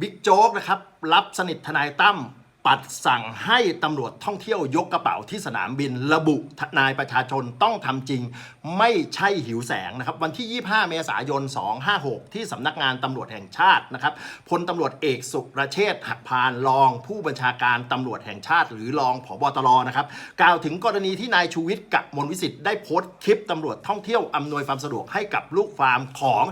บิ๊กโจ๊กนะครับ รับสนิททนายตั้ม ปัดสั่งให้ตำรวจท่องเที่ยวยกกระเป๋าที่สนามบินระบุนายประชาชนต้องทำจริง ไม่ใช่หิวแสงนะครับ วันที่ 25 เมษายน 256 ที่สำนักงานตำรวจแห่งชาตินะครับพลตำรวจเอกสุรเชษฐ์หักพานรอง ผู้บัญชาการตำรวจแห่งชาติ หรือรองผบตรนะครับกล่าวถึงกรณีที่นายชูวิทย์กับมนวิสิทธิ์ได้โพสต์คลิปตำรวจท่องเที่ยวอำนวยความสะดวกให้กับลูกฟาร์มของ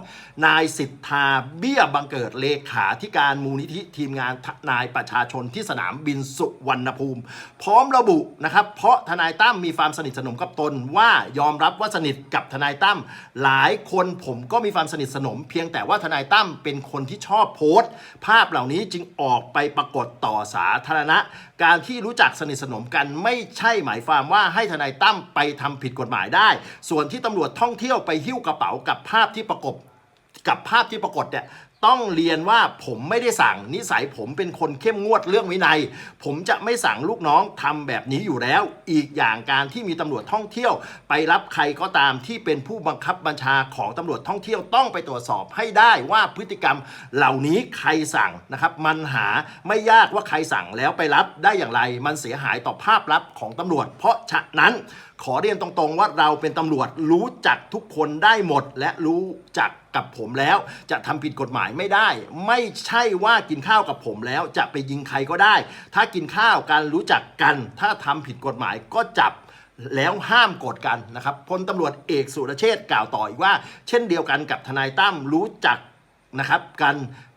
นายสิทธาเบี้ยบังเกิดเลขาธิการมูลนิธิทีมงานนายประชาชนที่สนามบินสุวรรณภูมิ พร้อมระบุนะครับ เพราะทนายตั้มมีความสนิทสนมกับตนว่ายอมรับว่าสนิทกับทนายตั้มหลายคนผมก็มีความสนิทสนม เพียงแต่ว่าทนายตั้มเป็นคนที่ชอบโพสต์ ภาพเหล่านี้จึงออกไปปรากฏต่อสาธารณะ การที่รู้จักสนิทสนมกันไม่ใช่หมายความว่าให้ทนายตั้มไปทำผิดกฎหมายได้ ส่วนที่ตำรวจท่องเที่ยวไปหิ้วกระเป๋ากับภาพที่ประกบ กับภาพที่ปรากฏเนี่ยต้องเรียนว่าผมไม่ได้สั่งนิสัยผมเป็นคนเข้มงวดเรื่องวินัย ผมจะไม่สั่งลูกน้องทำแบบนี้อยู่แล้ว อีกอย่างการที่มีตำรวจท่องเที่ยว ไปรับใครก็ตามที่เป็นผู้บังคับบัญชาของตำรวจท่องเที่ยวต้องไปตรวจสอบให้ได้ว่าพฤติกรรมเหล่านี้ใครสั่งนะครับ มันหาไม่ยากว่าใครสั่งแล้วไปรับได้อย่างไร มันเสียหายต่อภาพลักษณ์ของตำรวจ เพราะฉะนั้น ขอเรียนตรงๆว่าเราเป็นตำรวจรู้จักทุกคนได้หมด และรู้จักกับผมแล้ว จะทำผิดกฎหมายไม่ได้ ไม่ใช่ว่ากินข้าวกับผมแล้วจะไปยิงใครก็ได้ ถ้ากินข้าวการรู้จักกัน ถ้าทำผิดกฎหมายก็จับแล้วห้ามกดกันนะครับพลตำรวจเอกสุรเชษฐ์กล่าวต่ออีกว่า เช่นเดียวกันกับทนายตั้มรู้จักนะครับกัน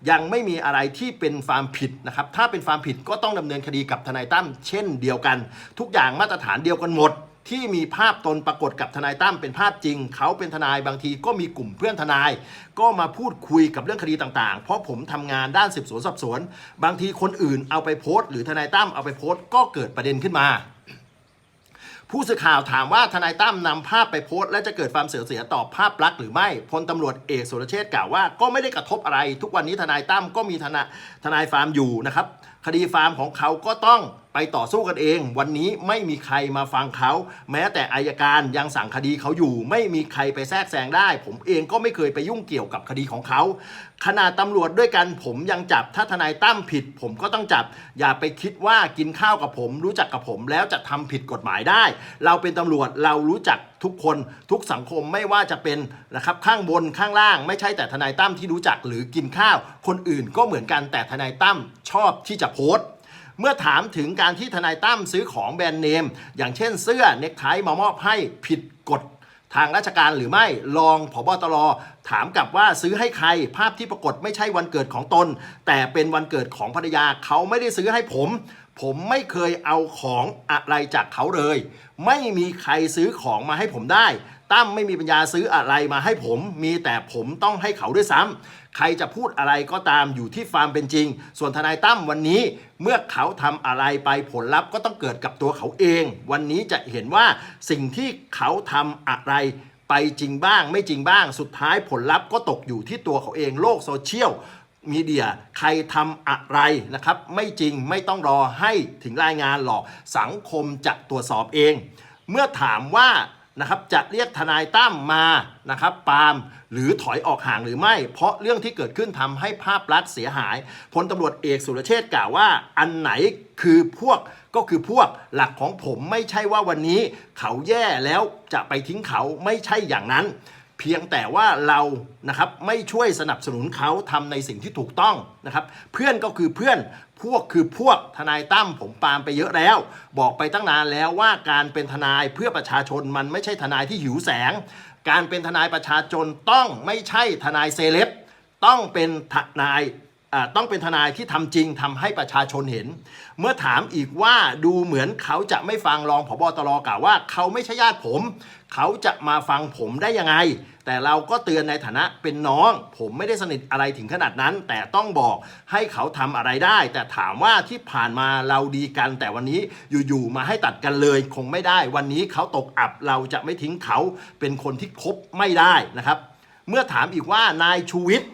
ยังไม่มีอะไรที่เป็นความผิดนะครับ ถ้าเป็นความผิดก็ต้องดำเนินคดีกับทนายตั้มเช่นเดียวกัน ทุกอย่างมาตรฐานเดียวกันหมด ที่มีภาพตนปรากฏกับทนายตั้มเป็นภาพจริง เขาเป็นทนายบางทีก็มีกลุ่มเพื่อนทนาย ก็มาพูดคุยกับเรื่องคดีต่างๆ เพราะผมทำงานด้านสืบสวนสอบสวน บางทีคนอื่นเอาไปโพสต์ หรือทนายตั้มเอาไปโพสต์ก็เกิดประเด็นขึ้นมาผู้สื่อข่าวถามว่าทนายตั้มนำภาพไปโพสต์และจะเกิดความเสียเสียต่อภาพลักษณ์หรือไม่พลตำรวจเอกสุรเชษฐ์กล่าวว่าก็ไม่ได้กระทบอะไร ทุกวันนี้ทนายตั้มก็มีทนายทนายฟาร์มอยู่นะครับ คดีฟาร์มของเขาก็ต้องไปต่อสู้กันเอง วันนี้ไม่มีใครมาฟังเขา แม้แต่อายการยังสั่งคดีเขาอยู่ ไม่มีใครไปแทรกแซงได้ ผมเองก็ไม่เคยไปยุ่งเกี่ยวกับคดีของเขา ขนาดตำรวจด้วยกันผมยังจับถ้าทนายตั้มผิด ผมก็ต้องจับ อย่าไปคิดว่ากินข้าวกับผม รู้จักกับผมแล้วจะทำผิดกฎหมายได้ เราเป็นตำรวจเรารู้จักทุกคนทุกสังคมไม่ว่าจะเป็นนะครับข้างบนข้างล่าง ไม่ใช่แต่ทนายตั้มที่รู้จักหรือกินข้าว คนอื่นก็เหมือนกันแต่ทนายตั้มชอบที่จะโพสต์เมื่อถามถึงการที่ทนายตั้มซื้อของแบรนด์เนม อย่างเช่นเสื้อเน็กไทมามอบให้ผิดกฎทางราชการหรือไม่รองผบตรถามกลับว่าซื้อให้ใครภาพที่ปรากฏไม่ใช่วันเกิดของตน แต่เป็นวันเกิดของภรรยาเขาไม่ได้ซื้อให้ผม ผมไม่เคยเอาของอะไรจากเขาเลย ไม่มีใครซื้อของมาให้ผมได้ตั้มไม่มีปัญญาซื้ออะไรมาให้ผม มีแต่ผมต้องให้เขาด้วยซ้ำ ใครจะพูดอะไรก็ตามอยู่ที่ความเป็นจริง ส่วนทนายตั้มวันนี้เมื่อเขาทำอะไรไปผลลัพธ์ก็ต้องเกิดกับตัวเขาเอง วันนี้จะเห็นว่าสิ่งที่เขาทำอะไรไปจริงบ้าง ไม่จริงบ้าง สุดท้ายผลลัพธ์ก็ตกอยู่ที่ตัวเขาเองโลกโซเชียลมีเดียใครทำอะไรนะครับ ไม่จริงไม่ต้องรอให้ถึงรายงานหรอกสังคมจะตรวจสอบเอง เมื่อถามว่า นะครับจะเรียกทนายตั้มมานะครับปาล์มหรือถอยออกห่างหรือไม่ เพราะเรื่องที่เกิดขึ้นทำให้ภาพลักษณ์เสียหายพลตำรวจเอกสุรเชษฐ์กล่าวว่า อันไหนคือพวกก็คือพวกหลักของผมไม่ใช่ว่าวันนี้ เขาแย่แล้วจะไปทิ้งเขาไม่ใช่อย่างนั้น เพียงแต่ว่าเรานะครับไม่ช่วยสนับสนุนเขาทำในสิ่งที่ถูกต้องนะครับเพื่อนก็คือเพื่อนพวกคือพวกทนายตั้มผมปามไปเยอะแล้ว บอกไปตั้งนานแล้วว่าการเป็นทนายเพื่อประชาชนมันไม่ใช่ทนายที่หิวแสง การเป็นทนายประชาชนต้องไม่ใช่ทนายเซเลบต้องเป็นทนาย ต้องเป็นทนายที่ทำจริงทำให้ประชาชนเห็น เมื่อถามอีกว่าดูเหมือนเขาจะไม่ฟังรองผบตรกล่าวว่า เขาไม่ใช่ญาติผม เขาจะมาฟังผมได้ยังไง แต่เราก็เตือนในฐานะเป็นน้อง ผมไม่ได้สนิทอะไรถึงขนาดนั้น แต่ต้องบอกให้เขาทำอะไรได้ แต่ถามว่าที่ผ่านมาเราดีกัน แต่วันนี้อยู่ๆมาให้ตัดกันเลยคงไม่ได้ วันนี้เขาตกอับเราจะไม่ทิ้งเขาเป็นคนที่คบไม่ได้นะครับ เมื่อถามอีกว่านายชูวิทย์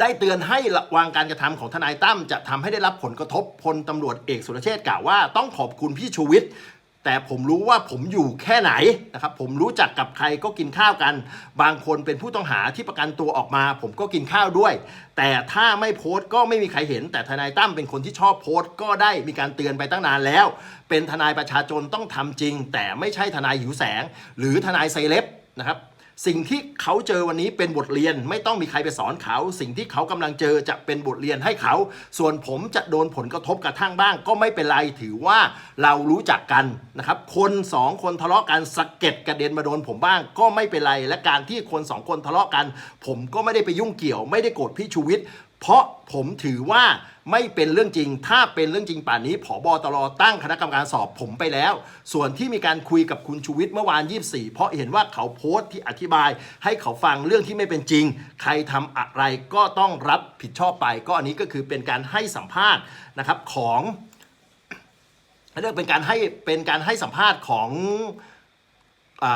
ได้เตือนให้ระวังการกระทำของทนายตั้มจะทำให้ได้รับผลกระทบพลตำรวจเอกสุรเชษฐ์กล่าวว่าต้องขอบคุณพี่ชูวิทย์แต่ผมรู้ว่าผมอยู่แค่ไหนนะครับผมรู้จักกับใครก็กินข้าวกัน บางคนเป็นผู้ต้องหาที่ประกันตัวออกมา ผมก็กินข้าวด้วย แต่ถ้าไม่โพสต์ก็ไม่มีใครเห็น แต่ทนายตั้มเป็นคนที่ชอบโพสต์ก็ได้มีการเตือนไปตั้งนานแล้ว เป็นทนายประชาชนต้องทำจริง แต่ไม่ใช่ทนายหิวแสง หรือทนายไซเล็บนะครับ สิ่งที่เขาเจอวันนี้เป็นบทเรียนไม่ต้องมีใครไปสอนเขา สิ่งที่เขากำลังเจอจะเป็นบทเรียนให้เขา ส่วนผมจะโดนผลกระทบกระทั่งบ้าง ก็ไม่เป็นไรถือว่าเรารู้จักกันนะครับ คนสองคนทะเลาะกันสะเก็ดกระเด็นมาโดนผมบ้าง ก็ไม่เป็นไรและการที่คนสองคนทะเลาะกัน ผมก็ไม่ได้ไปยุ่งเกี่ยว ไม่ได้โกรธพี่ชูวิทย์ เพราะผมถือว่าไม่เป็นเรื่องจริง ถ้าเป็นเรื่องจริงป่านนี้ผบตรตั้งคณะกรรมการสอบผมไปแล้ว ส่วนที่มีการคุยกับคุณชูวิทย์เมื่อวาน 24 เพราะเห็นว่าเขาโพสต์ที่อธิบาย ให้เขาฟังเรื่องที่ไม่เป็นจริง ใครทำอะไรก็ต้องรับผิดชอบไป ก็อันนี้ก็คือเป็นการให้สัมภาษณ์นะครับของเรื่องเป็นการให้เป็นการให้สัมภาษณ์ของ อ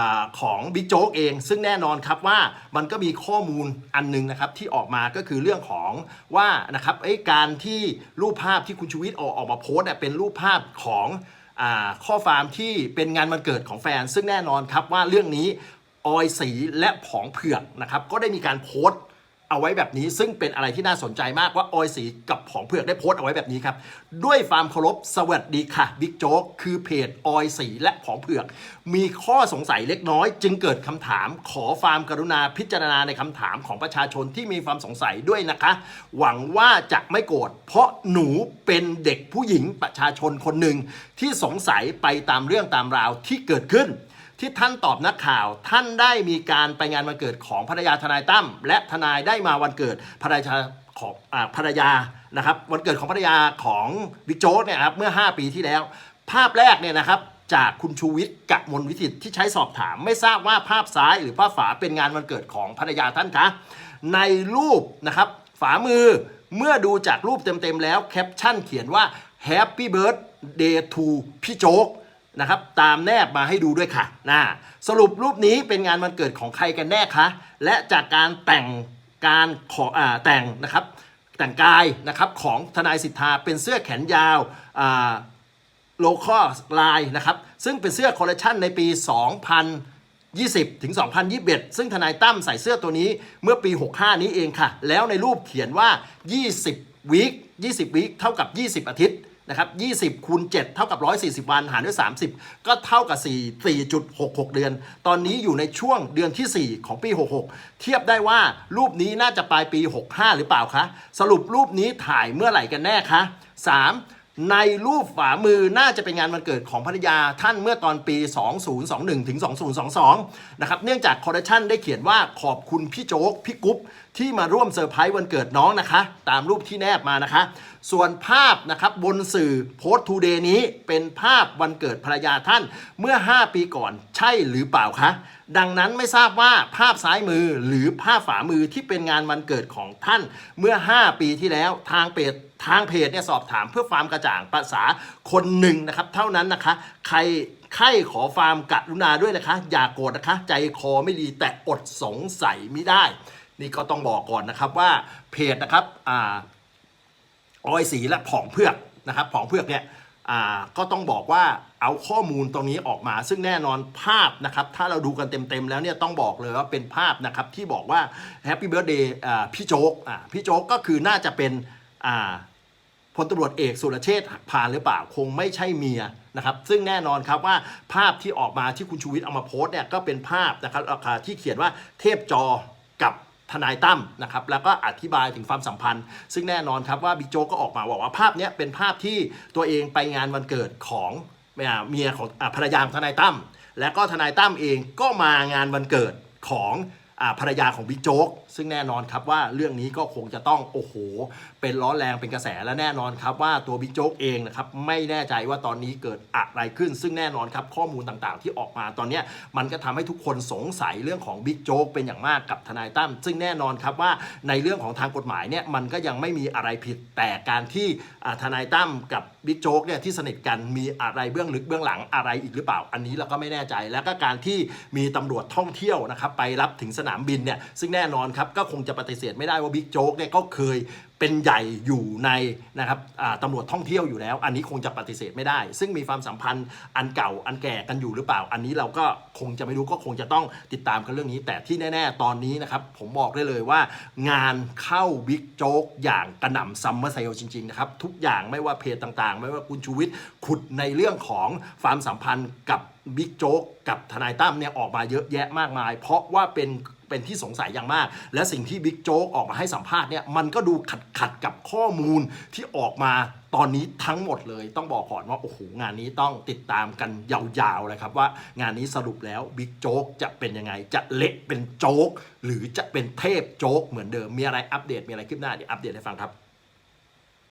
ของบิ๊กโจ๊กเอง ซึ่งแน่นอนครับว่ามันก็มีข้อมูลอันหนึงนะครับที่ออกมาก็คือเรื่องของว่านะครับการที่รูปภาพที่คุณชูวิทย์ออกออกมาโพสต์เป็นรูปภาพของอข้อความที่เป็นงานวันเกิดของแฟน ซึ่งแน่นอนครับว่าเรื่องนี้ออยสีและผองเผือกนะครับก็ได้มีการโพสต์ เอาไว้แบบนี้ซึ่งเป็นอะไรที่น่าสนใจมากว่าออยสีกับผองเผือกได้โพสต์เอาไว้แบบนี้ครับ ด้วยความเคารพสวัสดีค่ะบิ๊กโจ๊กคือเพจออยสีและผองเผือก มีข้อสงสัยเล็กน้อย จึงเกิดคำถามขอความกรุณาพิจารณาในคำถามของประชาชนที่มีความสงสัยด้วยนะคะ หวังว่าจะไม่โกรธเพราะหนูเป็นเด็กผู้หญิงประชาชนคนหนึ่งที่สงสัยไปตามเรื่องตามราวที่เกิดขึ้น ที่ท่านตอบนักข่าว ท่านได้มีการไปงานวันเกิดของภรรยาทนายตั้มและทนายได้มาวันเกิดภรรยาของภรรยานะครับวันเกิดของภรรยาของบิ๊กโจ๊กเนี่ยครับเมื่อ 5 ปีที่แล้ว ภาพแรกเนี่ยนะครับจากคุณชูวิทย์กะมลวิสิทธิ์ที่ใช้สอบถาม ไม่ทราบว่าภาพซ้ายหรือภาพฝาเป็นงานวันเกิดของภรรยาท่านคะในรูปนะครับฝามือเมื่อดูจากรูปเต็มๆแล้วแคปชั่นเขียนว่า Happy Birthday to พี่โจ๊ก นะครับตามแนบมาให้ดูด้วยค่ะนะสรุปรูปนี้เป็นงานวันเกิดของใครกันแน่คะและจากการแต่งการขออ่าแต่งนะครับแต่งกายนะครับของทนายสิทธาเป็นเสื้อแขนยาวอ่าโลคอสลายนะครับซึ่งเป็นเสื้อคอลเลคชันในปี 2020 ถึง 2021 ซึ่งทนายตั้มใส่เสื้อตัวนี้เมื่อปี 65 นี้เองค่ะ แล้วในรูปเขียนว่า 20 วีค 20 วีค เท่ากับ 20 อาทิตย์ นะครับ20คูณ7เท่ากับ 140 วันหารด้วย 30 ก็เท่ากับ 4 4.66 เดือน ตอนนี้อยู่ในช่วงเดือนที่ 4 ของปี 66 เทียบได้ว่ารูปนี้น่าจะปลายปี 65 หรือเปล่าคะ สรุปรูปนี้ถ่ายเมื่อไหร่กันแน่คะ 3. ในรูปฝ่ามือน่าจะเป็นงานวันเกิดของภรรยาท่านเมื่อตอนปี 2021 ถึง 2022 นะครับ เนื่องจากคอร์เรชันได้เขียนว่าขอบคุณพี่โจ๊ก พี่กุ๊บที่มาร่วมเซอร์ไพรส์วันเกิดน้องนะคะ ตามรูปที่แนบมานะคะ ส่วนภาพนะครับบนสื่อโพสต์ทูเดย์นี้เป็นภาพวันเกิดภรรยาท่านเมื่อ 5 ปีก่อนใช่หรือเปล่าคะดังนั้นไม่ทราบว่าภาพซ้ายมือหรือภาพฝามือที่เป็นงานวันเกิดของท่านเมื่อ 5 ปีที่แล้วทางเพจทางเพจเนี่ยสอบถามเพื่อความกระจ่างภาษาคนหนึ่งนะครับ เท่านั้นนะคะ ใครใครขอฟาร์มกรุณาด้วยนะคะ อย่ากโกรธนะคะ ใจคอไม่ดีแต่อดสงสัยไม่ได้ นี่ก็ต้องบอกก่อนนะครับว่าเพจนะครับอ่าออยสีและผองเพือกนะครับผองเพือกเนี่ย ก็ต้องบอกว่าเอาข้อมูลตรงนี้ออกมา ซึ่งแน่นอนภาพนะครับถ้าเราดูกันเต็มๆแล้วเนี่ยต้องบอกเลยว่าเป็นภาพนะครับที่บอกว่าแฮปปี้เบิร์ดเดย์พี่โจ๊กพี่โจ๊กก็คือน่าจะเป็นพลตำรวจเอกสุรเชษฐ์หักพานหรือเปล่าคงไม่ใช่เมียนะครับซึ่งแน่นอนครับว่าภาพที่ออกมาที่คุณชูวิทย์เอามาโพสต์เนี่ยก็เป็นภาพนะครับที่เขียนว่าเทพจอกับ ทนายตั้มนะครับแล้วก็อธิบายถึงความสัมพันธ์ ซึ่งแน่นอนครับว่าบิ๊กโจ๊กก็ออกมาบอกว่าภาพนี้เป็นภาพที่ตัวเองไปงานวันเกิดของเมียของอ่าภรรยาของทนายตั้มและก็ทนายตั้มเองก็มางานวันเกิดของ ภรรยาของบิ๊กโจ๊กซึ่งแน่นอนครับว่าเรื่องนี้ก็คงจะต้องโอ้โห เป็นร้อนแรงเป็นกระแสและแน่นอนครับว่าตัวบิ๊กโจ๊กเองนะครับไม่แน่ใจว่าตอนนี้เกิดอะไรขึ้น ซึ่งแน่นอนครับข้อมูลต่างๆ ที่ออกมาตอนนี้มันก็ทำให้ทุกคนสงสัยเรื่องของบิ๊กโจ๊กเป็นอย่างมากกับทนายตั้มซึ่งแน่นอนครับว่าในเรื่องของทางกฎหมายเนี่ยมันก็ยังไม่มีอะไรผิดแต่การที่อ่าทนายตั้มกับบิ๊กโจ๊กเนี่ยที่สนิทกันมีอะไรเบื้องลึกเบื้องหลังอะไรอีกหรือเปล่า อันนี้เราก็ไม่แน่ใจ แล้วก็การที่มีตำรวจท่องเที่ยวนะครับไปรับถึงสนามบินเนี่ยซึ่งแน่นอนครับก็คงจะปฏิเสธไม่ได้ว่าบิ๊กโจ๊กเนี่ยก็เคยเป็นใหญ่อยู่ในนะครับตำรวจท่องเที่ยวอยู่แล้ว อันนี้คงจะปฏิเสธไม่ได้ ซึ่งมีความสัมพันธ์อันเก่าอันแก่กันอยู่หรือเปล่า อันนี้เราก็คงจะไม่รู้ก็คงจะต้องติดตามกันเรื่องนี้ แต่ที่แน่ ๆ ตอนนี้นะครับผมบอกได้เลยว่า งานเข้าบิ๊กโจ๊กอย่างกระหน่ำซัมเมอร์เซลจริงๆนะครับทุกอย่างไม่ว่าเพจต่างๆ ไม่ว่าคุณชูวิทย์ขุดในเรื่องของความสัมพันธ์กับบิ๊กโจ๊กกับทนายตั้มเนี่ยออกมาเยอะแยะมากมาย เพราะว่าเป็น เป็นที่สงสัยอย่างมาก และสิ่งที่บิ๊กโจ๊กออกมาให้สัมภาษณ์เนี่ยมันก็ดูขัดขัดกับข้อมูลที่ออกมาตอนนี้ทั้งหมดเลยต้องบอกก่อนว่าโอ้โหงานนี้ต้องติดตามกันยาวๆเลยครับว่างานนี้สรุปแล้วบิ๊กโจ๊กจะเป็นยังไง จะเละเป็นโจ๊กหรือจะเป็นเทพโจ๊กเหมือนเดิมมีอะไรอัปเดตมีอะไรขึ้นหน้าเดี๋ยวอัปเดตให้ฟังครับ